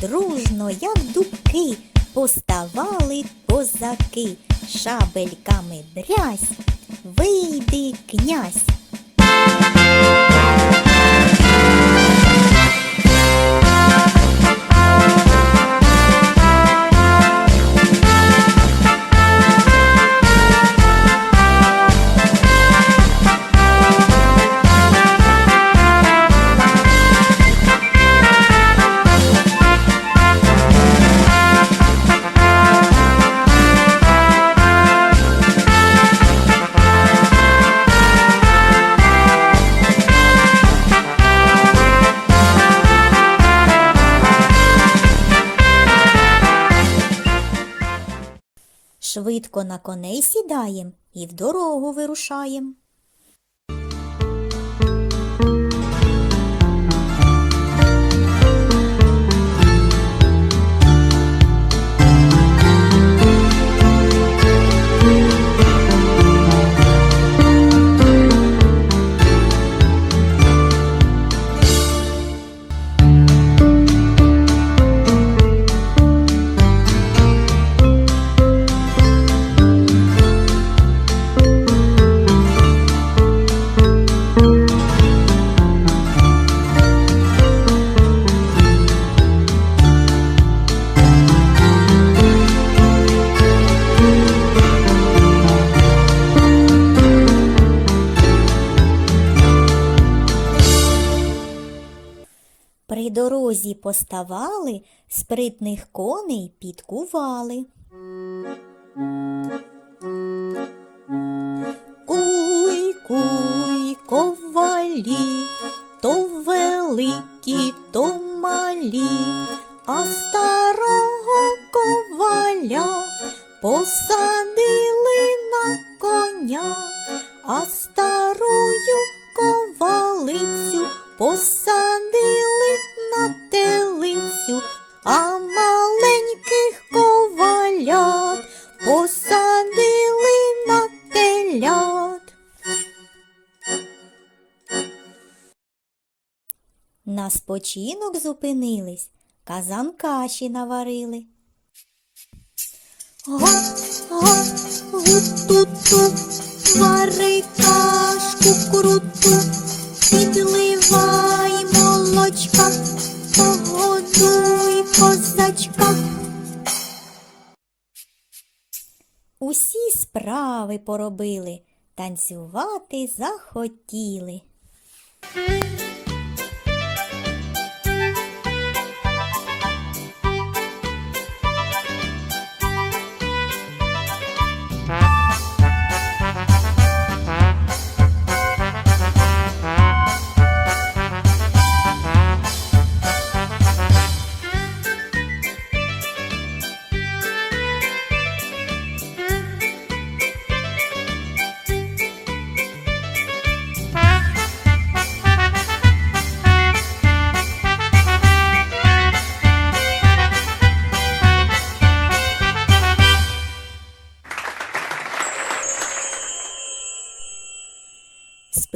дружно, як дубки, поставали козаки, шабельками дрязь, вийди князь. Швидко на коней сідаєм і в дорогу вирушаєм. Дорозі поставали, спритних коней підкували. Куй, куй, ковалі, то великі, то малі, а старого коваля посадили на коня, а На спочинок зупинились, казан каші наварили. Гоп, гоп, гу-ту-ту, вари кашку круту, підливай молочка, погодуй козачка. Усі справи поробили, танцювати захотіли.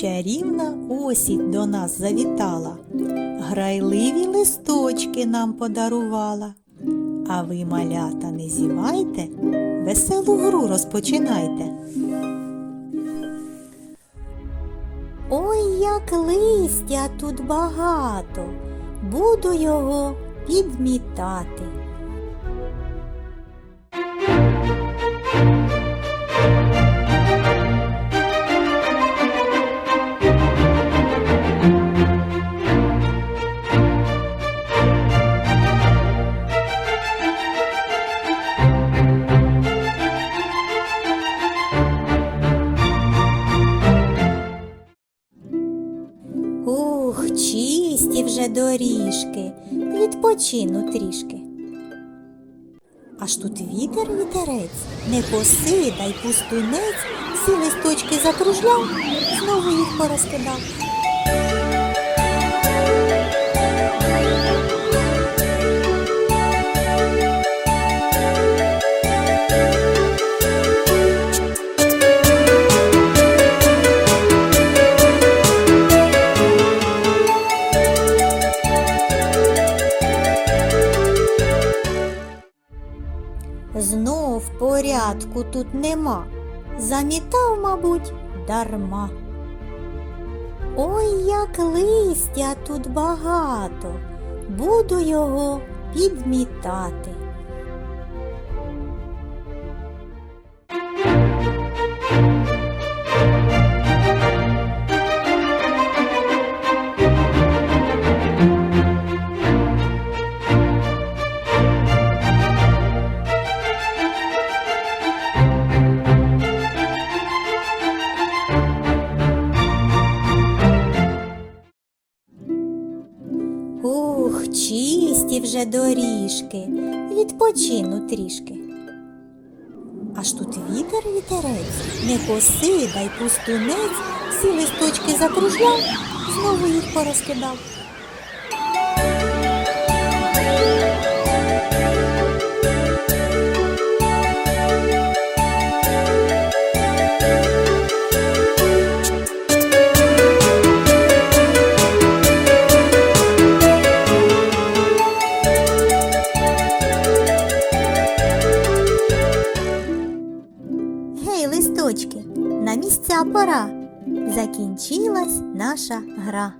Чарівна осінь до нас завітала, грайливі листочки нам подарувала. А ви, малята, не зівайте, веселу гру розпочинайте. Ой, як листя тут багато, буду його підмітати. Доріжки, відпочину трішки. Аж тут вітер вітерець, не посидай пустунець, всі листочки закружляв, знову їх порозкидав. Порядку тут нема, замітав, мабуть, дарма. Ой, як листя тут багато, буду його підмітати. Вже доріжки, відпочину трішки. Аж тут вітер вітерець, не коси, дай пустунець, всі листочки закружляв, знову їх порозкидав. Пора. Закінчилась наша гра.